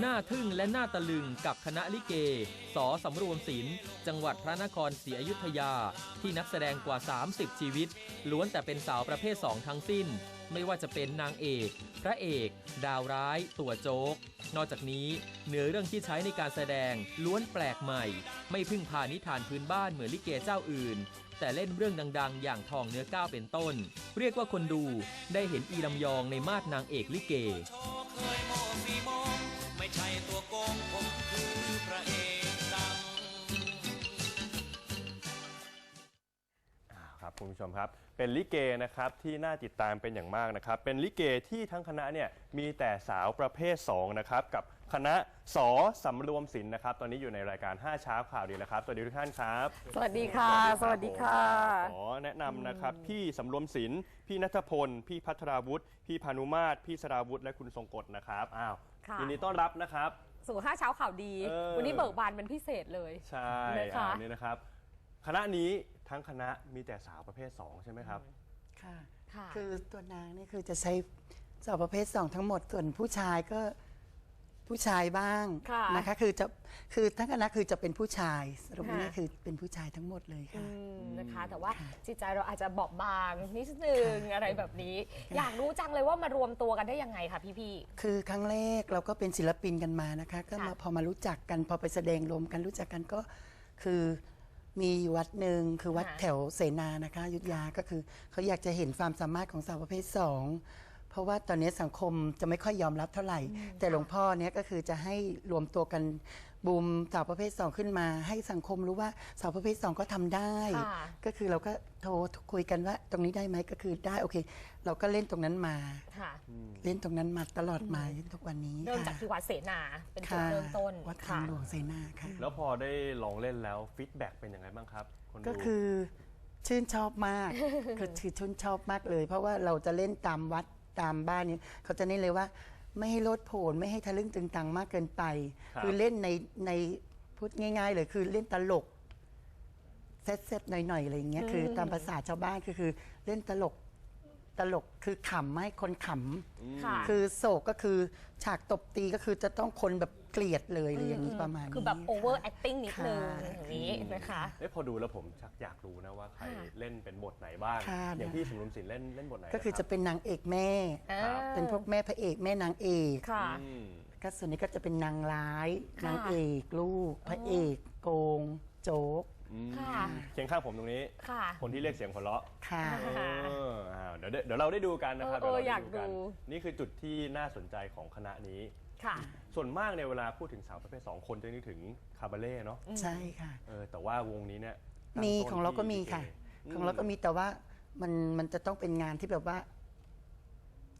หน่าทึ่งและหน่าตะลึงกับคณะลิเก สอสำรวมศิลป์จังหวัดพระนครศรีอยุธยา ที่นักแสดงกว่า 30 ชีวิต ล้วนแต่เป็นสาวประเภท 2 ทั้งสิ้น ไม่ว่าจะเป็นนางเอก พระเอก ดาวร้าย ตัวโจ๊ก นอกจากนี้เนื้อเรื่องที่ใช้ในการแสดงล้วนแปลกใหม่ ไม่พึ่งพานิทานพื้นบ้านเหมือนลิเกเจ้าอื่น แต่เล่นเรื่องดัง ๆ อย่างทองเนื้อก้าวเป็นต้น เรียกว่าคนดูได้เห็นอีลำยองในมาดนางเอกลิเก ครับคุณผู้ชมครับ เป็นลิเกนะครับที่น่าติดตามเป็นอย่างมากนะครับ เป็นลิเกที่ทั้งคณะเนี่ยมีแต่สาวประเภท2นะครับกับคณะสอสำรวมศิลป์นะครับ ตอนนี้อยู่ในรายการ 5 เช้าข่าวดีนะครับสวัสดีทุกท่านครับ สวัสดีค่ะ สวัสดีค่ะ ขอแนะนำนะครับพี่สำรวมศิลป์พี่นัทพล พี่พัทราวุฒิพี่พานุมาตรพี่สราวุฒิและคุณทรงกฎนะครับอ้าวค่ะ ยินดีต้อนรับนะครับ สู่ห้าเช้าข่าวดี เออ วันนี้เบิกบานเป็นพิเศษเลย ใช่นะคะ อ่านี่นะครับ คณะนี้ทั้งคณะมีแต่สาวประเภท 2 ใช่ไหมครับ ค่ะ ค่ะ คือตัวนางนี่คือจะใช้สาวประเภทสองทั้งหมด ส่วนผู้ชายก็ผู้ชายบ้างค่ะ นะคะ คือจะคือทั้งคณะคือจะเป็นผู้ชายสรุปค่ะนี่คือเป็นผู้ชายทั้งหมดเลยอืค่ะมนะคะ แต่ว่าจิตใจเราอาจจะบอบบางนิดนึงอะไรแบบนี้ อยากรู้จังเลยว่ามารวมตัวกันได้ยังไงคะพี่ คือครั้งแรกเราก็เป็นศิลปินกันมานะคะ ก็มาค่ะ พอมารู้จักกันพอไปแสดงรวมกันรู้จักกันก็คือ มีอยู่วัดหนึ่งคือวัดค่ะ แถวเสนานะคะอยุทธยาก็คือเขาอยากจะเห็นความสามารถของสาวประเภทสองเพ ราะว่าตอนนี้สังคมจะไม่ค่อยยอมรับเท่าไหร่ แต่หลวงพ่อเนี้ยก็คือจะให้รวมตัวกันบูมสาวประเภทสองขึ้นมา ให้สังคมรู้ว่าสาวประเภทสองก็ทำได้ค่ะก็คือเราก็โทรคุยกันว่า ตรงนี้ได้ไหมก็คือได้โอเค เราก็เล่นตรงนั้นมาๆค่ะเล่นตรงนั้นมาตลอดมาจนทุกวันนี้เริ่มจากค่ะที่วัดเสนาเป็นจุดค่ะเริ่มต้นวัดทาค่ะงหลวงเสนาค่ะแล้วพอได้ลองเล่นแล้วฟีดแบ็กเป็นยังไงบ้างครับคนดูก็คือชื่นชอบมากคือคือชื่นชอบมากเลย เพราะว่าเราจะเล่นตามวัด ตามบ้านนี้เขาจะเน้นเลยว่าไม่ให้โลดโผนไม่ให้ทะลึ่งตึงตังมากเกินไป ครับ คือเล่นในในพูดง่าย ๆ เลยคือเล่นตลกเซตๆหน่อยๆอะไรอย่างเงี้ยคือตามภาษาชาวบ้านก็คือเล่นตลก ตลกคือขำให้คนขำค่ะคือโศกก็คือฉากตบตีก็คือจะต้องคนแบบเกลียดเลยอะไรอย่างนี้ประมาณนี้คือแบบะ over acting นิดนึงค่ะอย่างนี้นะคะ เอ้ยพอดูแล้วผมชักอยากรู้นะว่าใครค่ะ เล่นเป็นบทไหนบ้าง ค่ะ อย่างพี่สมรวมศิลป์เล่นเล่นบทไหนก็คือจะนเป็นนางเอกแม่ อ่าเป็นพวกแม่พระเอกแม่นางเอกค่ะ อืมก็ส่วนนี้ก็จะเป็นนางร้าย ค่ะ นางเอกลูก พระเอก โกง โจ๊กอืม ค่ะ เคียงข้างผมตรงนี้ ค่ะ คนที่เรียกเสียงหัวเราะค่ะค่ะเอออ้าวเดี๋ยวเดี๋ยวเราได้ดูกันนะครับเออเออเดี๋วเรอยากนดู นี่คือจุดที่น่าสนใจของคณะนี้ ค่ะ ส่วนมากในยเวลาพูดถึงสาวประเภทสองคนจะนึกถึงคาบาเล่เนาะใช่ค่ะ เออแต่ว่าวงนี้เนี่ยตั้มีต้นของเราก็มีที่ ค่ะลิเของเราก็มีแต่ว่ามันมันจะต้องเป็นงานที่แบบว่า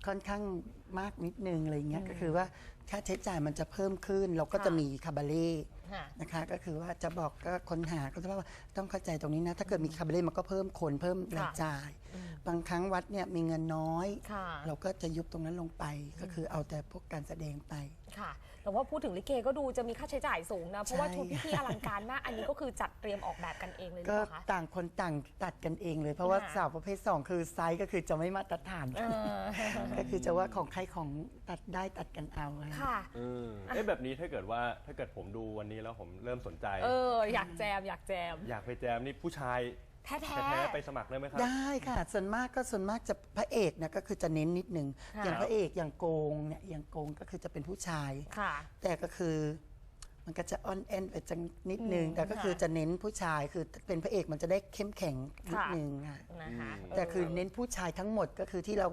ค่อนข้างมากนิดนึงอะไรเงี้ยก็คือว่าค่าใช้จ่ายมันจะเพิ่มขึ้น เราก็จะค่ะมีคาบาเล่ค่ะ นะคะก็คือว่าจะบอกก็คนหาก็จะว่าต้องเข้าใจตรงนี้นะ ถ้าเกิดมีคาบาเล่มันก็เพิ่มคนเพิ่มรายจ่าย บางครั้งวัดเนี่ยมีเงินน้อย ค่ะ เราก็จะยุบตรงนั้นลงไป ก็คือเอาแต่พวกการแสดงไป ค่ะ แต่ว่าพูดถึงลิเกก็ดูจะมีค่าใช้จ่ายสูงนะ เพราะว่าใช่ชุดพี่ๆอลังการมาก อันนี้ก็คือจัดเตรียมออกแบบกันเองเลยหรือก็เปล่าคะ ต่างคนต่างตัดกันเองเลย เพราะว่าค่ะสาวประเภท 2 คือไซส์ก็คือจะไม่มาตรฐานเออก็คือจะว่าของใครของตัดได้ตัดกันเอาอะไร ค่ะเออเอ้แบบนี้ถ้าเกิดว่าถ้าเกิดผมดูวันนี้แล้วผมเริ่มสนใจ เออ อยากแจมอยากแจม อยากไปแจมนี่ผู้ชาย แท้ แท้ๆไปสมัครได้ไหมครับ ได้ค่ะส่วนมากก็ส่วนมากจะพระเอกนะก็คือจะเน้นนิดนึงค่ะ อย่างพระเอกอย่างโกงเนี่ยอย่างโกงก็คือจะเป็นผู้ชายๆค่ะ แต่ก็คือมันก็จะอ่อนแอนไปจังนิดนึง อืมแต่ก็คือค่ะจะเน้นผู้ชายคือเป็นพระเอกมันจะได้เข้มแข็งนิดค่ะ นึงค่ะนะคะแต่คือเน้นผู้ชายทั้งหมดก็คือที่เรา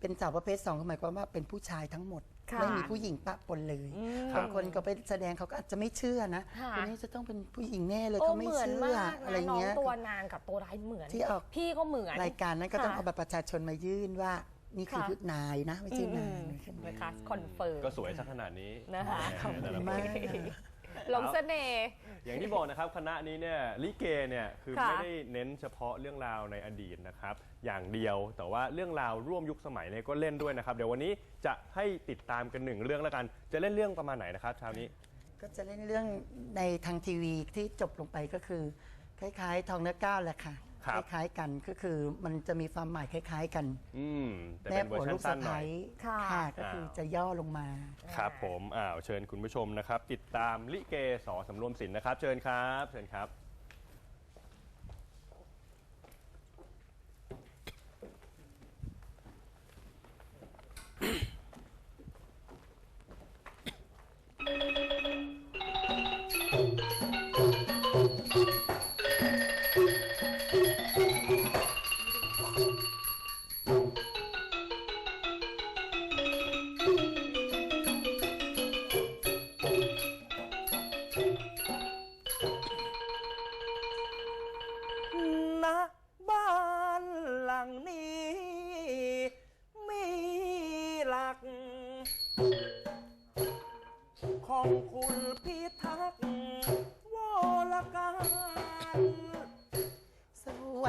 เป็นสาวประเภทสองก็หมายความว่าเป็นผู้ชายทั้งหมดค่ะ ไม่มีผู้หญิงปะปนเลยอืมบางคนก็ไปแสดงเขาก็อาจจะไม่เชื่อนะค่ะ คนนี้จะต้องเป็นผู้หญิงแน่เลยโอ้เขาไม่เหมือนเชื่อมากอะไรนะน้องเงี้ย ตัวนางกับตัวร้ายเหมือน ที่ออก พี่ก็เหมือน รายการนั้นก็ต้องค่ะเอาบัตรประชาชนมายื่นว่านี่คือค่ะ ผู้นายนะ ไม่ใช่นายนะคะคอนเฟิร์ม ก็สวยสักขนาดนี้นะคะแหมขอบคุณแต่ละคนมาก หลงเสน่ห์ อย่างที่บอกนะครับคณะนี้เนี่ยลิเกเนี่ยคือค่ะ ไม่ได้เน้นเฉพาะเรื่องราวในอดีตนะครับ อย่างเดียวแต่ว่าเรื่องราวร่วมยุคสมัยเนี่ยก็เล่นด้วยนะครับ เดี๋ยววันนี้จะให้ติดตามกันหนึ่งเรื่องแล้วกัน จะเล่นเรื่องประมาณไหนนะครับเช้านี้ ก็จะเล่นเรื่องในทางทีวีที่จบลงไปก็คือ คล้ายๆ ทองเนื้อก้าวแหละค่ะ ครับ คล้ายๆกันก็คือมันจะมีความหมายคล้าย ๆ กันอืมแต่แม่เป็นเวอผัวร์ชัลูนกสั้สะนหน่อใภ้ยค่ะค่ะก็คือจะย่อลงมา ครับผมอ้าวเชิญคุณผู้ชมนะครับ ติดตามลิเกสอสำรวมศิลป์นะครับ เชิญครับ เชิญครับ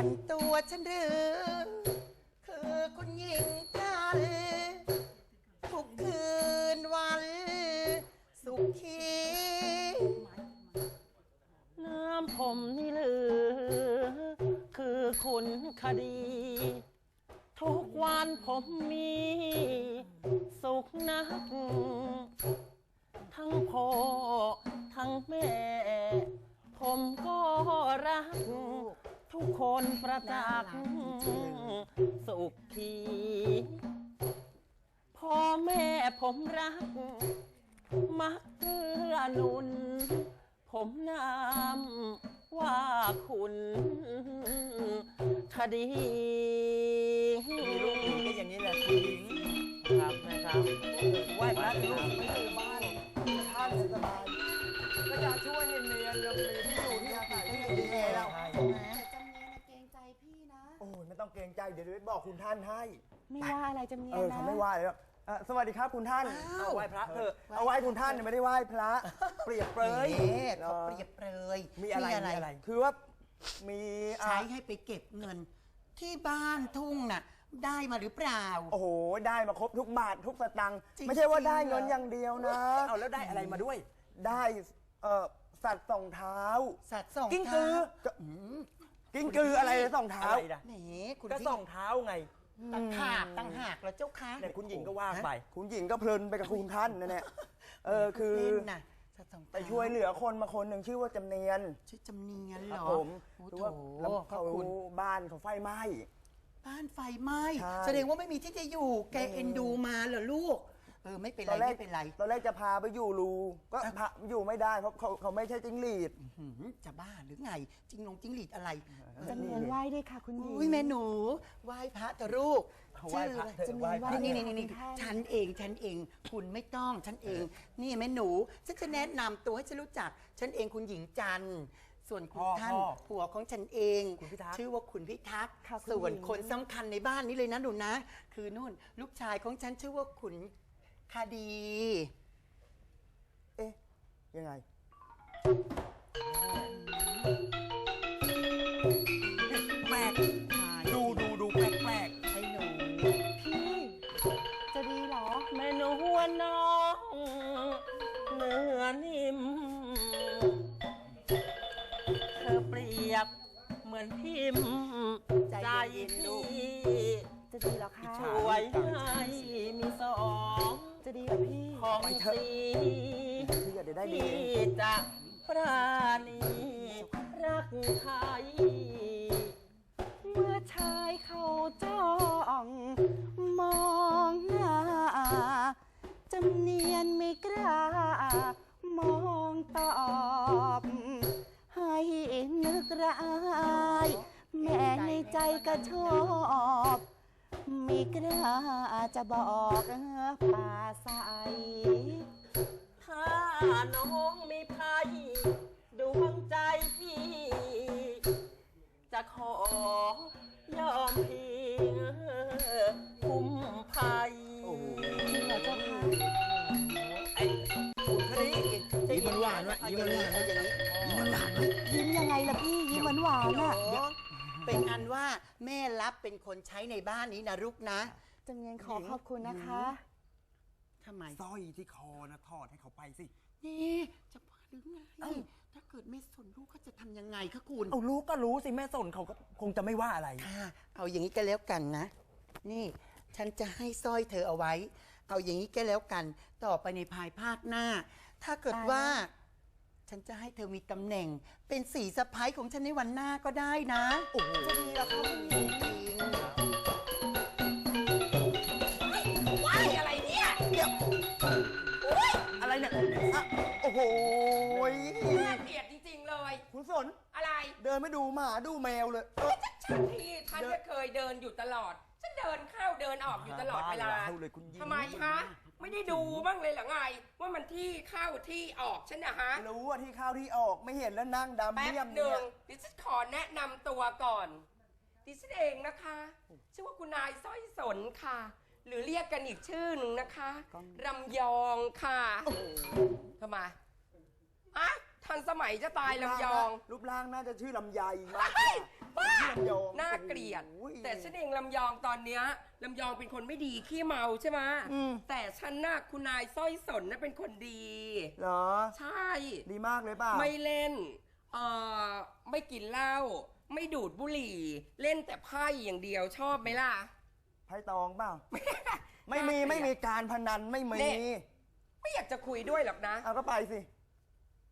วนตัวฉันหรือ คือคุณหญิงจันทร์ทุกคืนวัน สุขี น้ำผมนี่หรือ คือคุณคดี ทุกวันผมมี สุขนัก ทั้งพ่อทั้งแม่ ผมก็รัก ทุกคนประจักษ์สุขีพ่อแม่ผมรัก มักเกื้อหนุน ผมนำว่าคุณคดีมีลูกหญิงก็อย่างนี้แหละคุณหญิงครับนะครับไหว้พระลูกไม่อยู่ รงใจเดี๋ยวจะบอกคุณท่านให้ ไม่ว่าอะไรจำเนียเอนอนะเขาไม่ว่าเลยหรอกเอ่อสวัสดีครับคุณท่านอ้าวเอาไหว้พระเถอะเอาไหว้คุณท่านเนี่ยไม่ได้ไหว้พระ เปรียบเปรยเอ๊ะเขาเปรียบเปรยมีอะไรมีมีอะไร คือว่ามีอะใช้ให้ไปเก็บเงิน ที่บ้านทุ่งน่ะ ได้มาหรือเปล่า โอ้โห ได้มาครบทุกบาททุกสตังค์จริงไม่ใช่ว่าได้จริงเหรอเงินอย่างเดียวนะ เอาแล้วได้อะไรมาด้วย ได้เอ่อสัตว์สองเท้าสัตว์สองกิ้งกือเท้าอืม กิ้งกืออะไรสองเท้าอะไรนะแหมคุณก็พี่ส่องเท้าไงตะขาบตั้งหากแล้วเจ้าคะเนี่ยคุณหญิงก็ว่าไป คุณหญิงก็เพลินไปกับคุณท่านนะเนี่ยเออคือเล่นน่ะสัตว์สองไปช่วยเหลือคนมาคนหนึ่งชื่อว่าจำเนียนชื่อจำเนียนคเหรัรบอผมโอ้คือโหว่าแล้วพระเขาคุณบ้านเขาไฟไหม้ บ้านไฟไหม้ใช่ แสดงว่าไม่มีที่จะอยู่ แกเอ็นดูมาเหรอลูก เออไม่เป็นตไรอนแรกไม่เป็นไรตอนแรกจะพาไปอยู่รูก็พาอยู่ไม่ได้เพราะเขาเขาไม่ใช่จิ้งหรีด หืมจะบ้าหรือไงจริงลงจริงหลีดอะไรจำเนียนไหว้ด้วยค่ะคุณหญิง อุ้ยแม่หนูไหว้พระเถอะลูกไหว้พระเถอะชื่อไหว้พระนี่นี่นี่นี่ฉันเองฉันเองคุณไม่ต้องฉันเอง นี่แม่หนูฉันจะแนะนำตัวให้ฉันรู้จัก ฉันเองคุณหญิงจันทร์ส่วนคุณพ่อท่านพ่อผัวของฉันเองคุณพิทักษ์ ชื่อว่าคุณพิทักษ์ค่ะคุณส่วนหญิง คนสำคัญในบ้านนี้เลยนะหนูนะ คือนู่นลูกชายของฉันชื่อว่าขุน คดี เอ๊ะ ยังไง แปลก ของไปเถอะสีพี่จะได้ดีที่จะปราณีรักใครเมื่อชายเขาจ้องมองหน้าจำเนียนไม่กล้ามองตอบให้นึกร้าย แม่ในใจก็ชอบ ม่กล้าจะบอกป่าใส ถ้าน้องมีภัยดวงใจพี่ จะขอยอมพีคุ้มภัยยิ้มหวานวะยิ้มหวานวะยิ้มหวานวะยิ้มยังไงล่ะพี่ ยิ้มหวานๆอะเดี๋ยวเป็นอั นว่าแม่รับเป็นคนใช้ในบ้านนี้นะลูกนะจำเนียนขอขอบคุณนะคะทำไมสร้อยที่คอนะถอดให้เขาไปสิ นี่จะบ้าหรือไง ถ้าเกิดไม่สนลูกเขาจะทำยังไงคะคุณ เอารู้ก็รู้สิแม่สนเขาก็คงจะไม่ว่าอะไร ค่ะ เอาอย่างนี้ก็แล้วกันนะ นี่ฉันจะให้สร้อยเธอเอาไว้ เอาอย่างนี้ก็แล้วกัน ต่อไปในภายภาคหน้า ถ้าเกิดว่า ฉันจะให้เธอมีตำแหน่ง เป็นสีสะพ้ายของฉันในวันหน้าก็ได้นะโอ้โหจะดีแล้วค่ะจริงว้ายอะไรเนี่ยอะไรเนี่ยอะโอ้โหยน่าเกลียดจริงๆเลย คุณสนอะไรเดินไม่ดูหมาดูแมวเลยเออฉันที่ฉันก็เคยเดินอยู่ตลอด ฉันเดินเข้าเดินออกอยู่ตลอดเวลาบ้านเราเลยคุณหญิงทำไมฮะ ไม่ได้ดูบ้างเลยเหรอไง ว่ามันที่เข้าที่ออกฉันนะฮะรู้ว่าที่เข้าที่ออกไม่เห็นแล้วนั่งดำแป๊บเมี่ยมหเนี่นึ่ยงดิฉันขอแนะนำตัวก่อน ดิฉันเองนะคะ ชื่อว่าคุณนายสร้อยสนค่ะ หรือเรียกกันอีกชื่อหนึ่งนะคะรำยองค่ะทำไมอะทันสมัยจะตายลำยอง รูปร่างน่าจะชื่อลำไยมากเฮ้ยบ้า ลำยอง น่าเกลียด โอ้ย แต่ฉันเองลำยองตอนเนี้ยลำยองเป็นคนไม่ดีขี้เมาใช่ไหมอืม แต่ฉันน่ะคุณนายสร้อยสนน่ะเป็นคนดี เหรอ ใช่ ดีมากเลยเปล่าไม่เล่นเอ่อไม่กินเหล้าไม่ดูดบุหรี่ เล่นแต่ไพ่อย่างเดียวชอบไหมล่ะ ไพ่ตองเปล่า ไม่มีไม่มีการพนันไม่มี เนี่ยไม่อยากจะคุยด้วยหรอกนะ เอาก็ไปสิ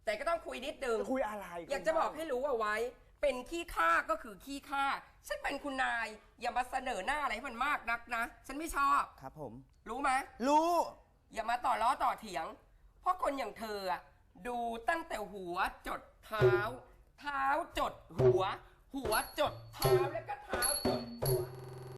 แต่ก็ต้องคุยนิดนึงจะคุยอะไรอยากจะบอกให้รู้เอาไว้ เป็นขี้ข้าก็คือขี้ข้าฉันเป็นคุณนาย อย่ามาเสนอหน้าอะไรให้มันมากนักนะ ฉันไม่ชอบ ครับผม รู้ไหมรู้ อย่ามาต่อล้อต่อเถียง เพราะคนอย่างเธออะดูตั้งแต่หัวจดเท้า เท้าจดหัว หัวจดเท้าแล้วก็เท้าจดหัว